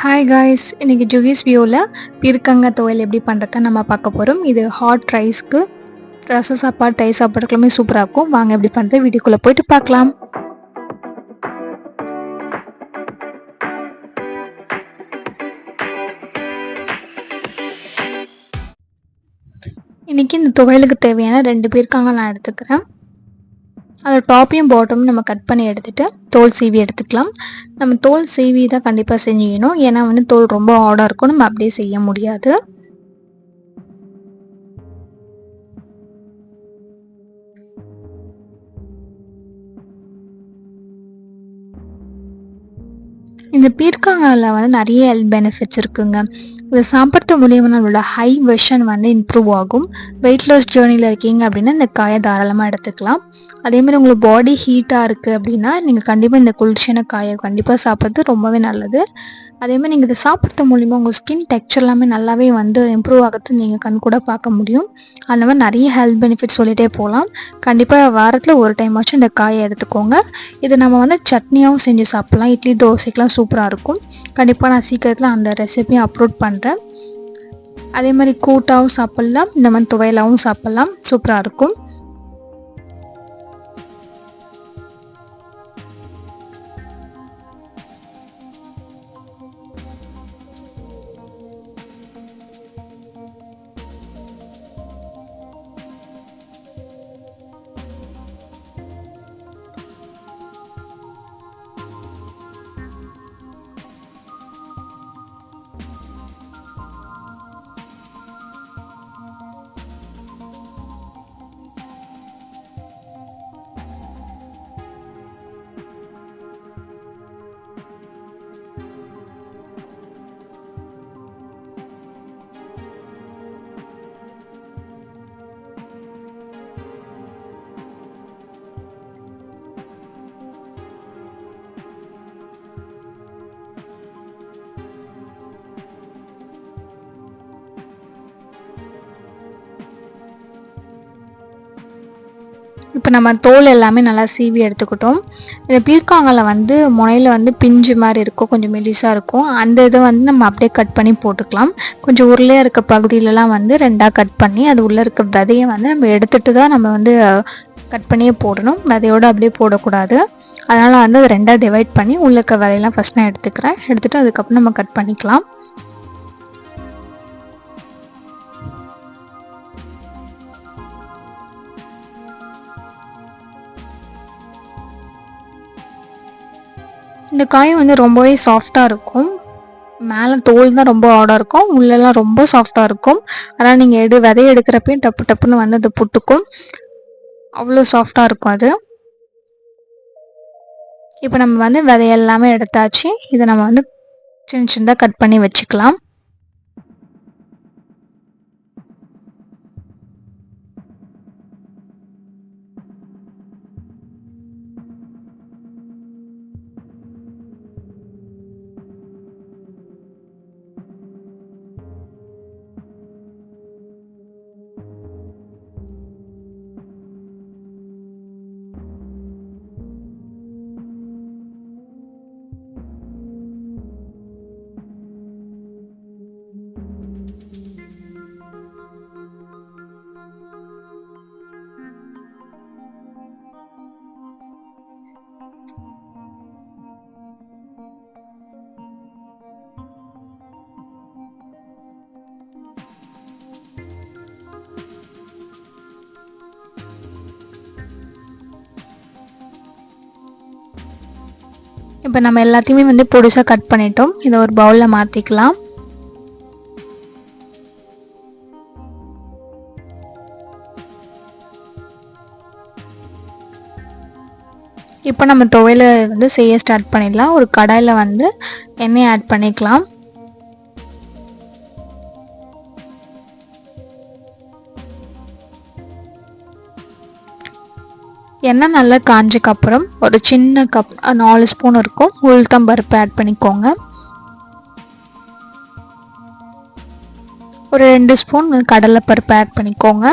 Hi guys இன்றைக்கி ஜுகிஸ் வியூவில் பீர்க்கங்க துவையல் எப்படி பண்ணுறதுன்னு நம்ம பார்க்க போகிறோம் இது ஹாட் ரைஸ்க்கு ரச சாப்பாடு தை சாப்பாடுக்குலாமே சூப்பராக இருக்கும். வாங்க எப்படி பண்ணுறது வீடியோக்குள்ளே போயிட்டு பார்க்கலாம். இன்றைக்கி இந்த துவையலுக்கு தேவையான ரெண்டு பேருக்காங்க நான் எடுத்துக்கிறேன். அதோட டாப்பையும் பாட்டமும் நம்ம கட் பண்ணி எடுத்துகிட்டு தோல் சீவி எடுத்துக்கலாம். நம்ம தோல் சீவி தான் கண்டிப்பாக செஞ்சுக்கணும். ஏன்னா வந்து தோல் ரொம்ப ஆடாக இருக்கும். நம்ம அப்படியே செய்ய முடியாது. இந்த பீர்க்காங்கால வந்து நிறைய ஹெல்த் பெனிஃபிட்ஸ் இருக்குங்க. இதை சாப்பிட்றது மூலியமாக நம்மளோட ஹை வெஷன் வந்து இம்ப்ரூவ் ஆகும். வெயிட் லாஸ் ஜேர்னியில் இருக்கீங்க அப்படின்னா இந்த காயை தாராளமாக எடுத்துக்கலாம். அதேமாதிரி உங்களுக்கு பாடி ஹீட்டாக இருக்குது அப்படின்னா நீங்கள் கண்டிப்பாக இந்த குளிர்ச்சியான காயை கண்டிப்பாக சாப்பிட்றது ரொம்பவே நல்லது. அதேமாதிரி நீங்கள் இதை சாப்பிட்றது மூலிமா உங்கள் ஸ்கின் டெக்ஸ்சர் எல்லாமே நல்லாவே வந்து இம்ப்ரூவ் ஆகிறது நீங்கள் கண் கூட பார்க்க முடியும். அந்த மாதிரி நிறைய ஹெல்த் பெனிஃபிட்ஸ் சொல்லிகிட்டே போகலாம். கண்டிப்பாக வாரத்தில் ஒரு டைமாச்சும் இந்த காயை எடுத்துக்கோங்க. இதை நம்ம வந்து சட்னியாகவும் செஞ்சு சாப்பிட்லாம். இட்லி தோசைக்கெலாம் சூப்பராக இருக்கும். கண்டிப்பாக நான் சீக்கிரத்தில் அந்த ரெசிபியும் அப்லோட் பண்ணுறேன் அதே மாதிரி கூட்டாகவும் சாப்பிட்லாம் இந்த மாதிரி துவையலாகவும் சாப்பிட்லாம். சூப்பராக இருக்கும். இப்போ நம்ம தோல் எல்லாமே நல்லா சீவி எடுத்துக்கிட்டோம். இந்த பீர்க்காங்கல வந்து முனையில் வந்து பிஞ்சு மாதிரி இருக்கும் கொஞ்சம் மெலிசாக இருக்கும். அந்த இதை வந்து நம்ம அப்படியே கட் பண்ணி போட்டுக்கலாம். கொஞ்சம் உருளையாக இருக்க பகுதியிலலாம் வந்து ரெண்டாக கட் பண்ணி அது உள்ளே இருக்க விதையை வந்து நம்ம எடுத்துகிட்டு தான் நம்ம வந்து கட் பண்ணியே போடணும். விதையோடு அப்படியே போடக்கூடாது. அதனால் வந்து அதை ரெண்டாக டிவைட் பண்ணி உள்ள இருக்க விதையெல்லாம் ஃபஸ்ட் நான் எடுத்துக்கிறேன். எடுத்துகிட்டு அதுக்கப்புறம் நம்ம கட் பண்ணிக்கலாம். இந்த காயம் வந்து ரொம்பவே சாஃப்டாக இருக்கும். மேலே தோல் தான் ரொம்ப ஆடாக இருக்கும். உள்ளெல்லாம் ரொம்ப சாஃப்டாக இருக்கும். அதனால் நீங்கள் எடு விதைய எடுக்கிறப்பையும் டப்பு டப்புன்னு வந்து அது புட்டுக்கும். அவ்வளோ சாஃப்டாக இருக்கும் அது. இப்போ நம்ம வந்து விதையெல்லாமே எடுத்தாச்சு. இதை நம்ம வந்து சின்ன சின்னதாக கட் பண்ணி வச்சுக்கலாம். இப்போ நம்ம எல்லாத்தையுமே வந்து பொடிசாக கட் பண்ணிட்டோம். இதை ஒரு பவுலில் மாற்றிக்கலாம் இப்போ நம்ம துவையில் வந்து செய்ய ஸ்டார்ட் பண்ணிடலாம். ஒரு கடாயில் வந்து எண்ணெய் ஆட் பண்ணிக்கலாம். எண்ணெய் நல்லா காஞ்சக்கப்புறம் ஒரு சின்ன கப் நாலு ஸ்பூன் இருக்கும். உளுத்தம் பருப்பு ஆட் பண்ணிக்கோங்க. ஒரு ரெண்டு ஸ்பூன் கடலைப்பருப்பு ஆட் பண்ணிக்கோங்க.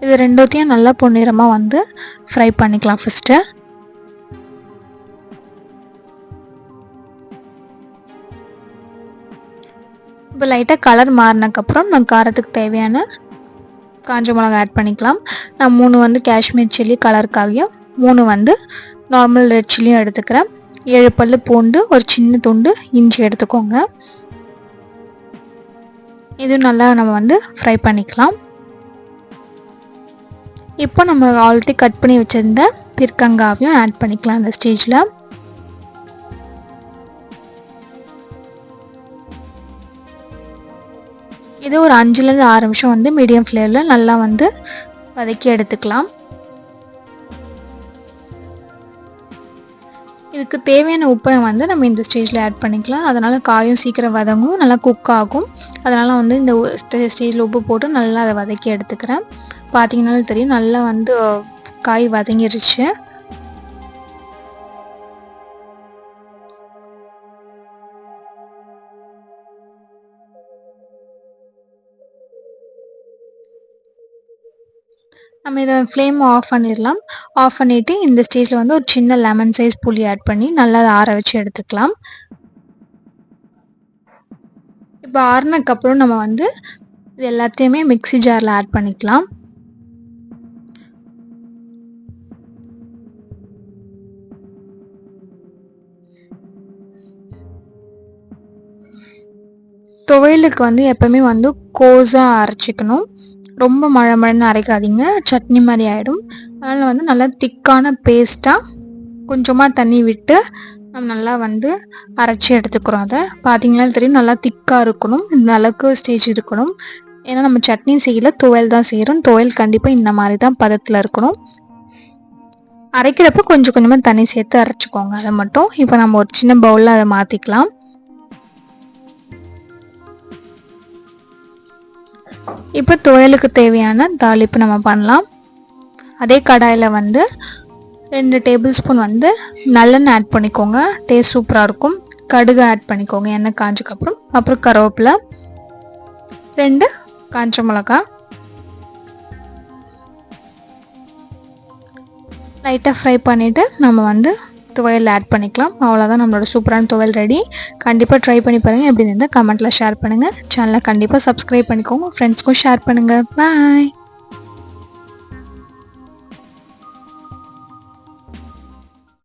இது ரெண்டுத்தையும் நல்லா பொன்னிறமாக வந்து ஃப்ரை பண்ணிக்கலாம் ஃபஸ்ட்டு இப்போ லைட்டாக கலர் மாறினக்கப்புறம் நான் காரத்துக்கு தேவையான காஞ்ச மிளகா ஆட் பண்ணிக்கலாம். நான் மூணு வந்து காஷ்மீர் சில்லி கலருக்காகவும் மூணு வந்து நார்மல் ரெட் சில்லியும் எடுத்துக்கிறேன். ஏழு பல் பூண்டு ஒரு சின்ன துண்டு இஞ்சி எடுத்துக்கோங்க. இது நல்லா நம்ம வந்து ஃப்ரை பண்ணிக்கலாம். இப்போ நம்ம ஆல்ரெடி கட் பண்ணி வச்சுருந்த பிற்கங்காவையும் ஆட் பண்ணிக்கலாம் அந்த ஸ்டேஜில் இது ஒரு அஞ்சுலேருந்து ஆறு நிமிஷம் வந்து மீடியம் ஃப்ளேமில் நல்லா வந்து வதக்கி எடுத்துக்கலாம். இதுக்கு தேவையான உப்பை வந்து நம்ம இந்த ஸ்டேஜில் ஆட் பண்ணிக்கலாம். அதனால் காயும் சீக்கிரம் வதங்கும் நல்லா குக் ஆகும். அதனால் வந்து இந்த ஸ்டேஜில் உப்பு போட்டு நல்லா அதை வதக்கி எடுத்துக்கிறேன். பார்த்தீங்கன்னாலும் தெரியும் நல்லா வந்து காய் வதங்கிருச்சு. நம்ம இதை ஃப்ளேம் ஆஃப் பண்ணிடலாம். ஆஃப் பண்ணிவிட்டு இந்த ஸ்டேஜில் வந்து ஒரு சின்ன லெமன் சைஸ் புளி ஆட் பண்ணி நல்லா அதை ஆற வச்சு எடுத்துக்கலாம். இப்போ ஆறுனதுக்கப்புறம் நம்ம வந்து இது எல்லாத்தையுமே மிக்ஸி ஜாரில் ஆட் பண்ணிக்கலாம். துவையலுக்கு வந்து எப்பவுமே வந்து கோஸாக அரைச்சிக்கணும். ரொம்ப மழை மழைன்னு அரைக்காதீங்க. சட்னி மாதிரி ஆகிடும் அதனால் வந்து நல்லா திக்கான பேஸ்ட்டாக கொஞ்சமாக தண்ணி விட்டு நம்ம நல்லா வந்து அரைச்சி எடுத்துக்கிறோம் அதை. பார்த்தீங்கன்னா தெரியும் நல்லா திக்காக இருக்கணும். இந்த அளவுக்கு ஸ்டேஜ் இருக்கணும். ஏன்னா நம்ம சட்னி செய்யல துவையல் தான் செய்கிறோம் துவையல் கண்டிப்பாக இந்த மாதிரி தான் பதத்தில் இருக்கணும். அரைக்கிறப்ப கொஞ்சம் கொஞ்சமாக தண்ணி சேர்த்து அரைச்சிக்கோங்க. அதை மட்டும். இப்போ நம்ம ஒரு சின்ன பவுலில் அதை மாற்றிக்கலாம் இப்போ துவையலுக்கு தேவையான தாளிப்பு நம்ம பண்ணலாம். அதே கடாயில் வந்து ரெண்டு டேபிள் ஸ்பூன் வந்து நல்லெண்ணெய் ஆட் பண்ணிக்கோங்க. டேஸ்ட் சூப்பராக இருக்கும். கடுகு ஆட் பண்ணிக்கோங்க. எண்ணெய் காஞ்சக்கப்புறம் அப்புறம். கருவேப்பிலை. ரெண்டு காஞ்ச மிளகா லைட்டாக ஃப்ரை பண்ணிவிட்டு நம்ம வந்து துவையல் ஆட் பண்ணிக்கலாம். அவ்வளோதான் நம்மளோட சூப்பரான துவையல் ரெடி கண்டிப்பாக ட்ரை பண்ணி பாருங்கள் எப்படி இருந்தால் கமெண்ட்டில் ஷேர் பண்ணுங்கள் சேனலை கண்டிப்பாக சப்ஸ்கிரைப் பண்ணிக்கோங்க. ஃப்ரெண்ட்ஸ்க்கும் ஷேர் பண்ணுங்கள் பாய்